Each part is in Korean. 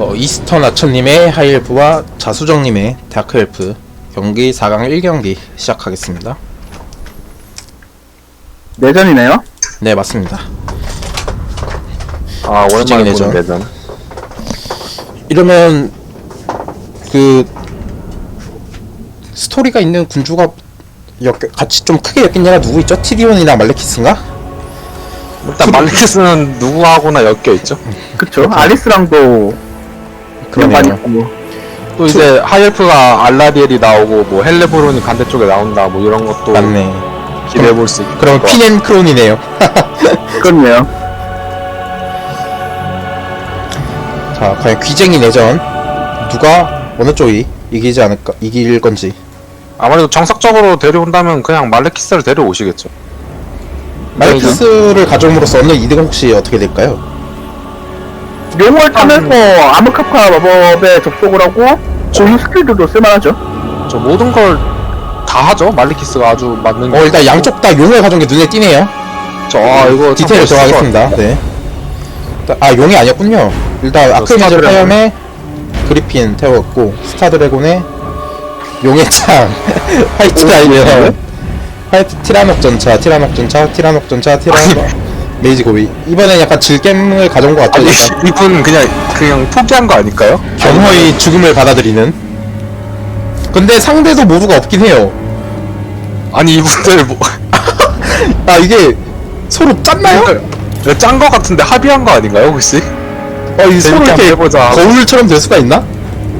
어, 이스턴 아처님의 하이엘프와 자수정님의 다크엘프 경기 4강 1경기 시작하겠습니다. 내전이네요? 네 맞습니다. 아 수직이 오랜만에 내죠. 보는 내전 이러면 그 스토리가 있는 군주가 엮, 같이 좀 크게 엮인 누구 있죠? 티리온이나 말레키스인가? 일단 말리키스는 누구하고나 엮여 있죠 그쵸. 아리스랑도 많이 그러네요. 있고. 또 이제 하이엘프가 알라디엘이 나오고 뭐 헬레브론이 반대 쪽에 나온다 뭐 이런 것도 맞네. 기대해 볼 수 있고 그럼 피넨 크론이네요. 그렇네요. 자 과연 귀쟁이 내전 누가 어느 쪽이 이기지 않을까 이길 건지 아무래도 정석적으로 데려온다면 그냥 말레키스를 데려오시겠죠 말레키스를 가져옴으로써 얻는 이득은 혹시 어떻게 될까요? 용을 타면서 아무카파 마법에 접속을 하고 좋은 스킬들도 쓸만하죠. 저 모든 걸 다 하죠 말레키스가 아주 맞는 어 일단 양쪽 다 용을 가져온 게 눈에 띄네요. 저 아 이거 디테일 참 들어가겠습니다. 네. 일단- 아 용이 아니었군요. 일단 아크메즈 스타드래곤. 파염에 그리핀 태웠고 스타 드래곤에 용의 창 화이트 라이더 화이트 티라녹 전차 티라녹 전차 티라녹 전차 티라녹 메이지 고비 이번엔 약간 질겜을 가져온 것 같아요. 아니 약간 이분 그냥 그냥 포기한 거 아닐까요? 겸허히 죽음을 받아들이는. 근데 상대도 모두가 없긴 해요. 아니 이분들 뭐 아 이게 서로 짰나요? 짠 거 같은데 합의한 거 아닌가요 혹시? 어, 이 서로 재밌게 이렇게 한번 해보자. 거울처럼 될 수가 있나?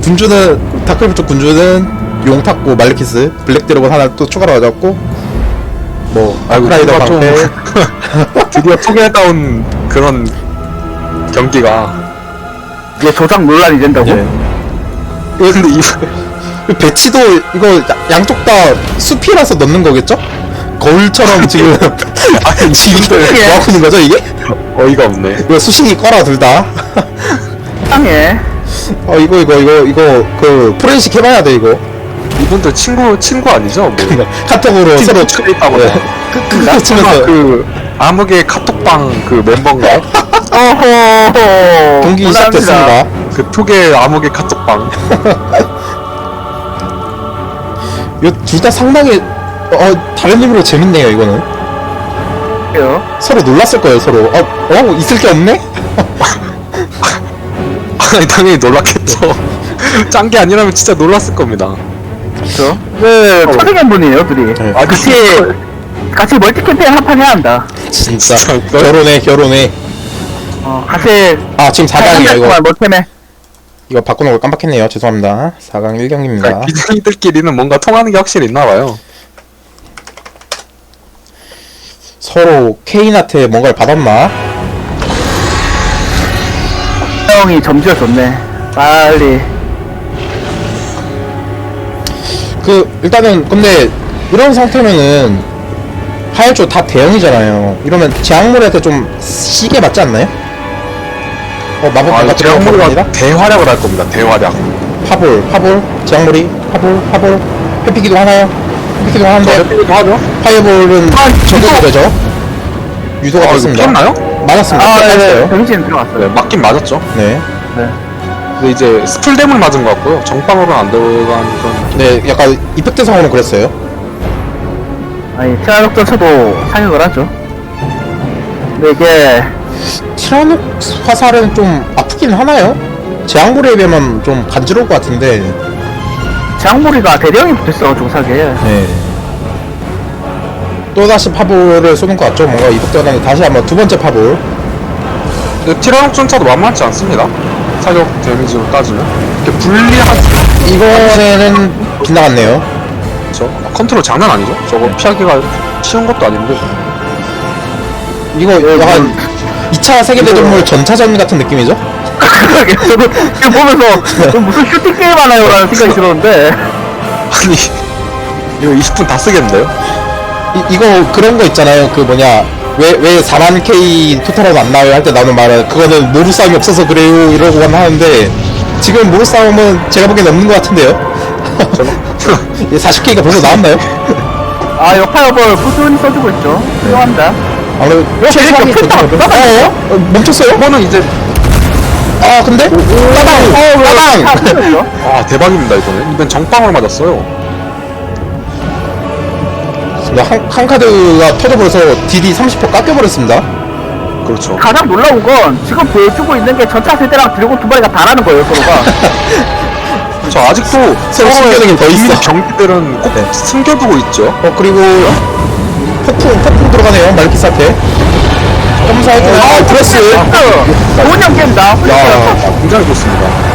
군주는 다크리프 쪽 군주는 용 탔고 말레키스 블랙 드래곤 하나 또 추가로 가져왔고 뭐 아크라이더 방패 드디어 포기했다 온 그런 경기가 이게 조작 논란이 된다고. 예. 이거 근데 이그 배치도 이거 야- 양쪽 다 숲이라서 넣는 거겠죠? 거울처럼 지금 아니 지금 이게- 뭐 하고 있는 거죠 이게? 어이가 없네 이거 수신이 꺼라 둘 다. 상해. 어 이거 이거 이거 이거 그 프렌식 해봐야 돼 이거. 이분들 친구 친구 아니죠? 뭐 카톡으로 서로 친구 있다고 네. 끄끄 치면서 그 암흑의 카톡방 그 멤버인가? 어허. 곤란합니다. 시작됐습니다. 그 표계 암흑의 카톡방 이둘 다 상당히 어 다른 의미로 재밌네요 이거는 그래요. 서로 놀랐을 거예요 서로 어, 어 있을 게 없네 아니 당연히 놀랐겠죠 짠 게 아니라면 진짜 놀랐을 겁니다 그렇죠. 네, 초등한 분이에요, 둘이. 네. 아 같이 같이 멀티 캠페인 한 판 해야 한다. 진짜 결혼해 결혼해 어, 같이 아 지금 4강이에요 이거 동안 멀티매. 이거 바꾸는 걸 깜빡했네요 죄송합니다 4강 1경기입니다 그러니까 기생이들끼리는 뭔가 통하는 게 확실히 있나 봐요 서로 케인한테 뭔가를 받았나 형이 점지어 줬네. 빨리. 그 일단은 근데 이런 상태면은 하열조 다 대형이잖아요 이러면 제약물한테 좀 시게 맞지 않나요? 어 마법 아거 아니라? 대활약을 할 겁니다 대활약 파볼, 파볼, 제약물이, 파볼, 파볼, 회피기도 하나요? 회피기도 하는데 도 하죠? 파이어볼은 적용이 되죠? 유도가 아, 됐습니다. 피했나요? 맞았습니다. 아, 네. 병신 들어갔어요. 네 맞긴 맞았죠 네. 네. 근데 이제 스플댐을 맞은 것 같고요 정방으로는 안 들어간 그런 네, 약간 이펙트상으로는 그랬어요. 아니, 티라노크 쳐도 사격을 하죠. 근데 이게, 티라노 화살은 좀 아프긴 하나요? 제약물에 비하면 좀 간지러울 것 같은데. 장무리가 대령이 붙어있어가지고 사게. 네. 또 다시 파볼을 쏘는 것 같죠? 뭔가 이펙트가 나는데 다시 한번 두 번째 파볼. 근데 티라노 전차도 만만치 않습니다 사격 데미지로 따지면 이렇게 불리한 이번에는 빗나갔네요. 저 컨트롤 장난 아니죠? 저거 피하기가 쉬운 것도 아닌데 이거 약간 2차 세계대전물 전차전 같은 느낌이죠? 그러게, 저도 이거 보면서 이거 무슨 슈팅 게임 하나요? 라는 생각이 들었는데. 아니 이거 20분 다 쓰겠는데요? 이, 이거 그런 거 있잖아요. 그 뭐냐 왜 왜 4만 K 토탈하고 안 나와요 할 때 나오는 말은 그거는 모루 싸움이 없어서 그래요 이러고만 하는데 지금 모루 싸움은 제가 보기엔 없는 것 같은데요. 40K가 벌써 나왔나요? 아, 파이어볼 꾸준히 써주고 있죠. 훌륭합니다. 아무래도 쟤네 최소한이 겹쳤다. 그렇죠. 어? 어? 멈췄어요? 이거는 이제 아 근데 따당 따당 따당 아 대박입니다 이거는 이번 정빵으로 맞았어요 한, 한 카드가 터져버려서 딜이 30% 깎여버렸습니다. 그렇죠. 가장 놀라운 건 지금 보여주고 있는 게 전차 세대랑 드래곤 두 마리가 다라는 거예요 서로가. 저 아직도 서로 숨겨두긴 더 있어. 비밀 경기들은 꼭 네. 숨겨두고 있죠. 어 그리고 폭풍 폭풍 들어가네요 말키사테 점사해줘 아 브레스 좋은 연기입니다. 야 훌륭해요. 굉장히 좋습니다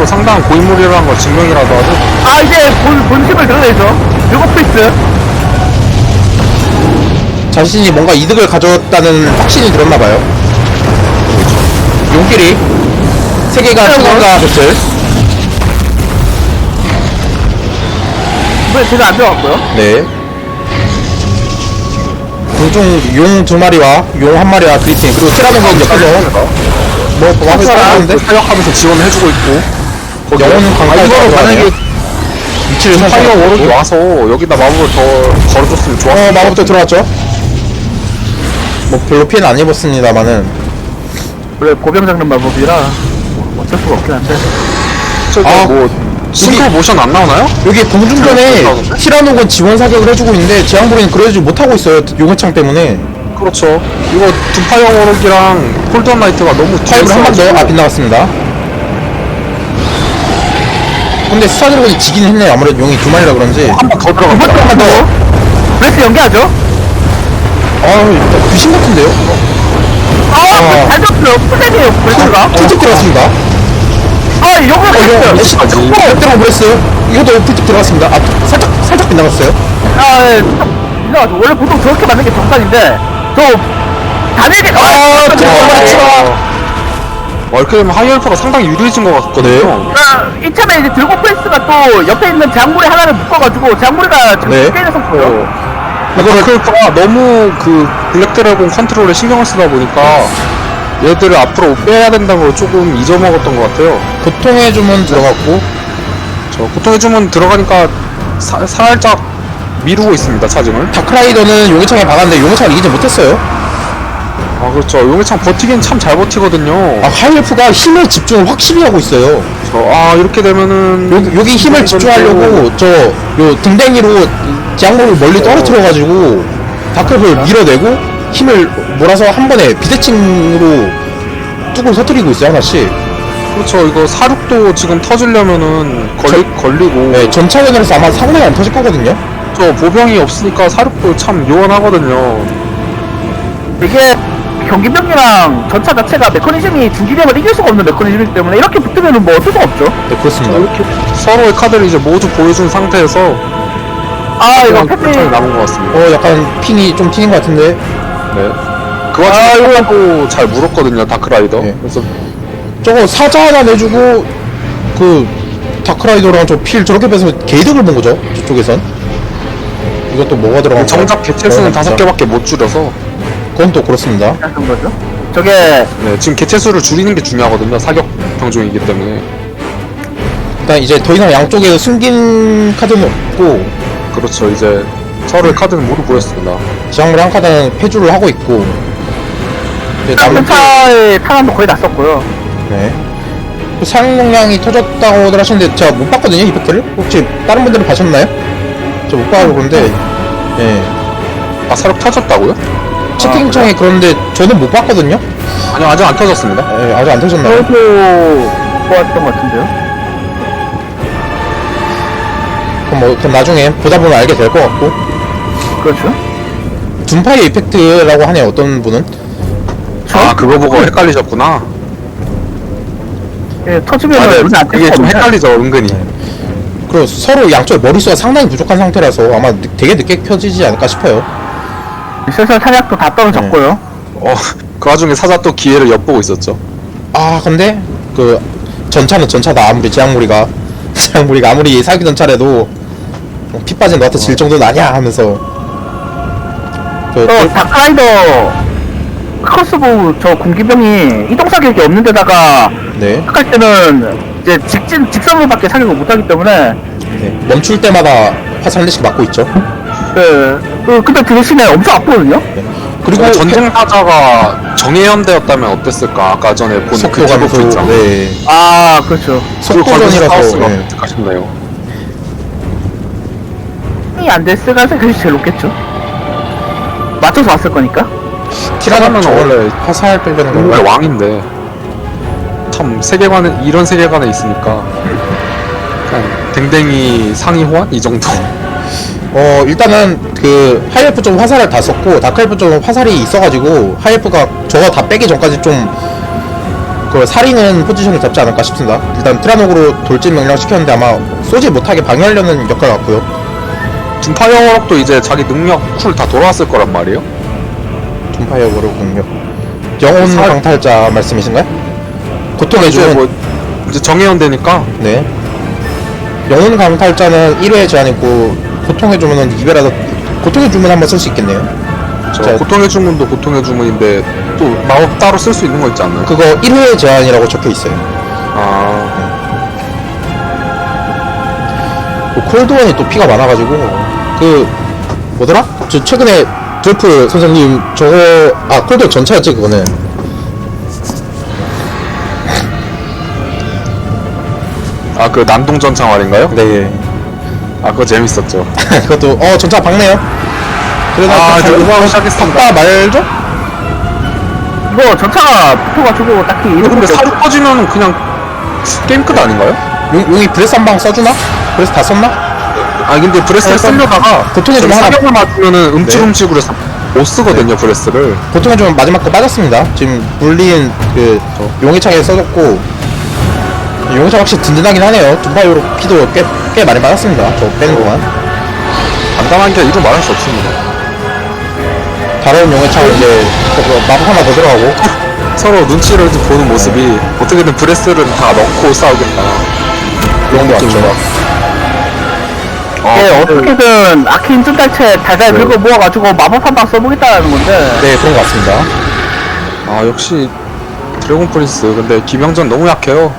서로 상당한 고인물이라는 걸 증명이라도 하죠 아 이제 본, 본심을 드러내죠. 일곱 피스. 자신이 뭔가 이득을 가져왔다는 확신이 들었나봐요. 용길이 세계관 최강가 배틀 이번에 제대로 안 들어갔고요. 네. 공중 용 두 마리와 용 한 마리와 그리핀. 그리고 티라노가 옆에서 뭐 와서 살아가는데? 사격하면서 지원을 해주고 있고 영혼은 강타에 아, 이거는. 만약에 위치를 파이어 살짝 워록이 와서 여기다 마법을 더 걸어줬으면 좋았을 어 마법도 들어왔죠? 뭐 별로 피해는 안 입었습니다만은 원래 고병 장르 마법이라 뭐 어쩔 수가 없긴 한데. 저기 아, 뭐 싱크로 모션 안 나오나요? 여기 공중전에? 티라노건 지원 사격을 해주고 있는데 제왕부리는 그러지 못하고 있어요 용해창 때문에. 그렇죠. 이거 두파이어 워록이랑 폴드원 나이트가 너무 타입을 한번 더? 아, 빗나갔습니다 근데 스타드래곤이 지긴 했네요. 아무래도 용이 두 마리라 그런지. 한 번 더 이번 들어갔다 주한 더. 브레스 연기하죠? 아 귀신 같은데요? 아잘 잡혀요. 풀세이에요 브레스가. 풀팁 들어갔습니다. 아 요거 어, 이거 했어요. 애쉬 어, 브레스 이것도 풀팁 들어갔습니다. 아 살짝 살짝 빗나갔어요? 아 예, 이상하죠. 원래 보통 저렇게 맞는 게 정상인데 저 단일게 아 들어가버렸죠. 어, 이렇게 되면 하이얼프가 상당히 유리해진 것 같거든요. 아, 이참에 이제 들고 프레스가 또 옆에 있는 장구리 하나를 묶어가지고 장구리가 지금 네. 게임에 섰고요 이거를 하이얼프가 너무 그 블랙 드래곤 컨트롤에 신경을 쓰다 보니까 얘들을 앞으로 빼야 된다는 걸 조금 잊어먹었던 것 같아요. 고통의 주문 들어갔고. 저 고통의 주문 들어가니까 사- 살짝 미루고 있습니다 차징을. 다크라이더는 용해창에 박았는데 용해창을 이기지 못했어요 아 그렇죠. 용해창 버티긴 참 잘 버티거든요. 아 하이엘프가 힘의 집중을 확실히 하고 있어요. 저, 아 이렇게 되면은 여기, 여기 힘을 집중하려고 저 요 등댕이로 제약물을 멀리 떨어뜨려가지고 다크를 밀어내고 힘을 몰아서 한 번에 비대칭으로 뚝을 터뜨리고 있어요 하나씩 그렇죠. 이거 사륙도 지금 터지려면은 걸리, 걸리고. 네, 전차전에서 아마 상당히 안 터질 거거든요. 저 보병이 없으니까 사륙도 참 요원하거든요 이게 경기병이랑 전차 자체가 메커니즘이 중기력을 이길 수가 없는 메커니즘이기 때문에 이렇게 붙으면 뭐 어쩔 수가 없죠. 네 그렇습니다. 이렇게 서로의 카드를 이제 모두 보여준 상태에서 아 이거 그냥 패치 끝장이 남은 것 같습니다. 어 약간 핑이 좀 튀는 것 같은데. 네. 그 와중에 또잘 물었거든요 다크라이더. 네. 그래서 저거 사자 하나 내주고 그 다크라이더랑 저 필 저렇게 빼서 개이득을 본 거죠? 저쪽에선. 이것도 뭐가 들어간 정작 개체수는 어, 다섯 개밖에 못 줄여서 그건 또 그렇습니다. 하는 거죠? 저게 네, 지금 개체 수를 줄이는 게 중요하거든요. 사격 병종이기 때문에. 일단 이제 더 이상 양쪽에 숨긴 카드는 없고 그렇죠. 이제 서로의 카드는 모두 보였습니다. 지상물 한 카드는 패주를 하고 있고. 이제 남은 전차의 탄환도 거의 다 썼고요. 네. 그 사용 용량이 터졌다고들 하시는데 제가 못 봤거든요 이펙트를. 혹시 다른 분들은 봐셨나요? 저 못 봐서 그런데 예. 아 사격 터졌다고요? 채팅창에 그런데 저는 못 봤거든요? 아니요 아직 안 터졌습니다. 예, 아직 안 터졌나요? 저도 좋았던 것 같은데요? 그럼 뭐 그럼 나중에 보다 보면 알게 될 것 같고. 그렇죠? 둠파이어 이펙트라고 하네요 어떤 분은? 아 그거 보고 헷갈리셨구나. 예, 터지면 아, 네, 눈에 안 그게 좀. 헷갈리죠 은근히. 그리고 서로 양쪽에 머릿수가 상당히 부족한 상태라서 아마 늦- 되게 늦게 켜지지 않을까 싶어요 슬슬 탄약도 다 떨어졌고요. 어, 그 와중에 사자 또 기회를 엿보고 있었죠. 아 근데 그 전차는 전차다. 아무리 제약무리가 제약무리가 아무리 사기 전차래도 어, 피 빠진 너한테 질 정도는 아니야 하면서. 그 또 다크라이더 크로스보우 저 군기병이 이동 사격이 없는 데다가 네, 할 때는 이제 직진 직선으로밖에 사격을 못하기 때문에 네. 멈출 때마다 화살 한 대씩 맞고 있죠 그, 그 근데 그 대신에 엄청 아프거든요 그리고 그리고 전쟁 타자가 정예현대였다면 어땠을까? 아까 전에 본 속도 그 감소 디버프 있잖아. 네아 그렇죠 속도전이라서 네. 아쉽네요. 이안 됐을 가능성이 제일 높겠죠 맞춰서 왔을 거니까 티라노는 원래 화살 빼려는 원래 건가요? 왕인데 참 세계관에 이런 세계관에 있으니까 그냥 댕댕이 상위 호환 이 정도. 어 일단은 그 하이엘프 좀 화살을 다 썼고 다크엘프 좀 화살이 있어가지고 하이엘프가 저거 다 빼기 전까지 좀그 살리는 포지션을 잡지 않을까 싶습니다 일단 티라노그로 돌진 명령 시켰는데 아마 쏘지 못하게 방해하려는 역할 같고요 둠파이어 워럭도 이제 자기 능력 쿨 다 돌아왔을 거란 말이에요. 둠파이어 워로 공격 영혼 살- 강탈자 말씀이신가요? 고통의 이제 주는 뭐 이제 정예현대니까 네. 영혼 강탈자는 1회 제한이고 고통의 주문은 2회라서 고통의 주문 한번 쓸 수 있겠네요. 저 자, 고통의 주문도 고통의 주문인데 또 마법 따로 쓸 수 있는 거 있지 않나요? 그거 1회 제한이라고 적혀 있어요. 아 그 콜드원이 또 피가 많아가지고 그 뭐더라? 저 최근에 드루프 선생님 저거 아 콜드원 전차였지 그거는. 아그 난동 전차 말인가요? 네. 아 그거 재밌었죠. 그것도 어 전차 박네요. 그래서 아, 잘 이제 시작했습니다. 박다 말죠? 이거 전차가 붙어가지고 딱히 근데 이런 것도 사주 터지면 그냥 게임 끝 아닌가요? 용, 용이 브레스 한 방 써주나? 브레스 다 썼나? 아 근데 브레스를 일단 쓰려다가 고통의 좀 하나- 사격을 맞으면은 음치음치구를 못 쓰거든요 브레스를 보통은 좀 마지막 거 빠졌습니다. 지금 물린 그 용의창에 써줬고 용의창 확실히 든든하긴 하네요. 둠파이로 피도 꽤, 꽤 많이 받았습니다. 저 빼는 동안 간단한 게 이루 말할 수 없습니다 다른 용의 창 이제 저거 마법 하나 더 들어가고 서로 눈치를 좀 보는 모습이 어떻게든 브레스를 다 넣고 싸우겠다 용도 왔죠. 아, 예, 어떻게든 아킨 뜬달체 달달 네. 긁어 모아가지고 마법 한 방 써보겠다는 건데 네 그런 것 같습니다. 아 역시 드래곤 프린스 근데 김영전 너무 약해요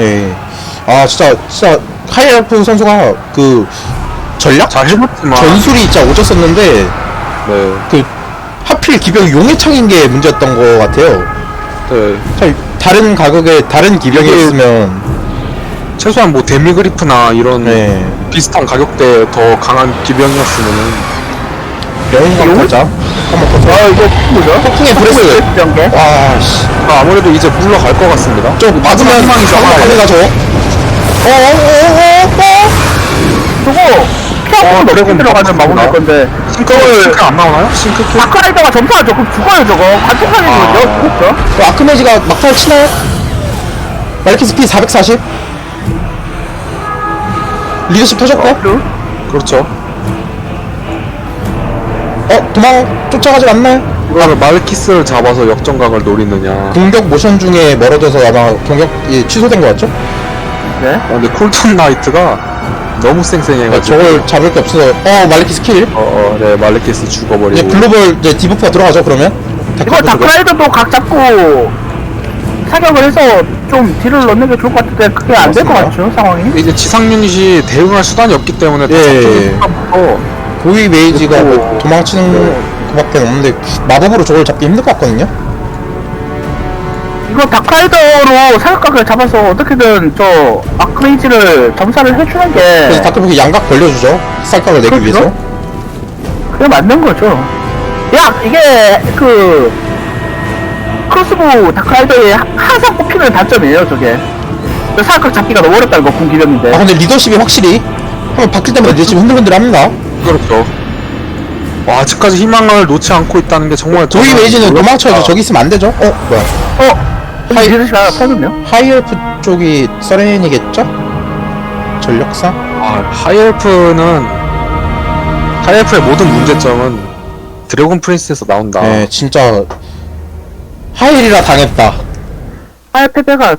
예. 아 진짜 진짜 하이엘프 선수가 그 전략 잘 해봤지만 전술이 진짜 오졌었는데 네, 그 하필 기병 용의창인 게 문제였던 것 같아요. 네. 참 다른 가격에 다른 기병이었으면 최소한 뭐 데미그리프나 이런 네. 비슷한 가격대에 더 강한 기병이었으면은 영웅 강탈자 한번 더. 어 이거 뭐죠? 폭풍의 브레스. 와, 씨. 아무래도 이제 물러갈 것 같습니다 저 마지막 맞으면 희망이죠 한번 하나의. 가져가 저. 어, 어, 어, 어, 어. 피하고 어, 될 바꾸나? 건데 싱크, 싱크 안 나오나요? 싱크킬? 다크라이더가 점사가 조금 죽어요 저거 관통하는 거죠 아. 죽었죠? 그 아크메지가 막탈 치나요? 마르키 스 피 440? 리더십 터졌고? 어? 그렇죠 어, 도망 쫓아가질 않나요? 이거를 말키스를 잡아서 역전각을 노리느냐 공격 모션 중에 멀어져서 아마 공격이 취소된 것 같죠? 네 아, 근데 쿨톤 나이트가 너무 아, 쌩쌩해가지고 저걸 잡을 게 없어서 어, 마르키 스킬? 어, 어, 네, 말레키스 죽어버리고 이제 글로벌 이제 디버프가 들어가죠 그러면? 이거 쪽에? 다크라이더도 각 잡고 사격을 해서 좀 딜을 넣는 게 좋을 것 같은데 그게 안 될 것 맞습니다. 같죠 상황이 이제 지상 유닛이 대응할 수단이 없기 때문에 다 예, 예. 고위 메이지가 뭐 도망치는 그밖에 없는데 마법으로 저걸 잡기 힘들 것 같거든요? 이거 다크라이더로 사격각을 잡아서 어떻게든 저 아크레이지를 점사를 해주는 그래서 게 다크북이 양각 벌려주죠. 쌀각을 내기 그렇죠. 위해서. 그게 맞는 거죠. 야 이게 그 크로스보 다크라이더의 하- 항상 꼽히는 단점이에요 저게. 그 사격각 잡기가 너무 어렵다는 거 군기병인데. 아 근데 리더십이 확실히 한번 바뀔 때마다 리더십이 흔들흔들합니다. 그렇죠 와 아직까지 희망을 놓지 않고 있다는 게 정말 고위 저는 메이지는 놀랍다. 도망쳐야죠 저기 있으면 안 되죠? 어 뭐야 어? 하이- 리더십이 하나 터졌네요 하이엘프 쪽이 서렌이겠죠? 전력상? 아, 하이엘프는 하이엘프의 모든 문제점은 드래곤 프린스에서 나온다 네 진짜 하이엘이라 당했다 하이패배가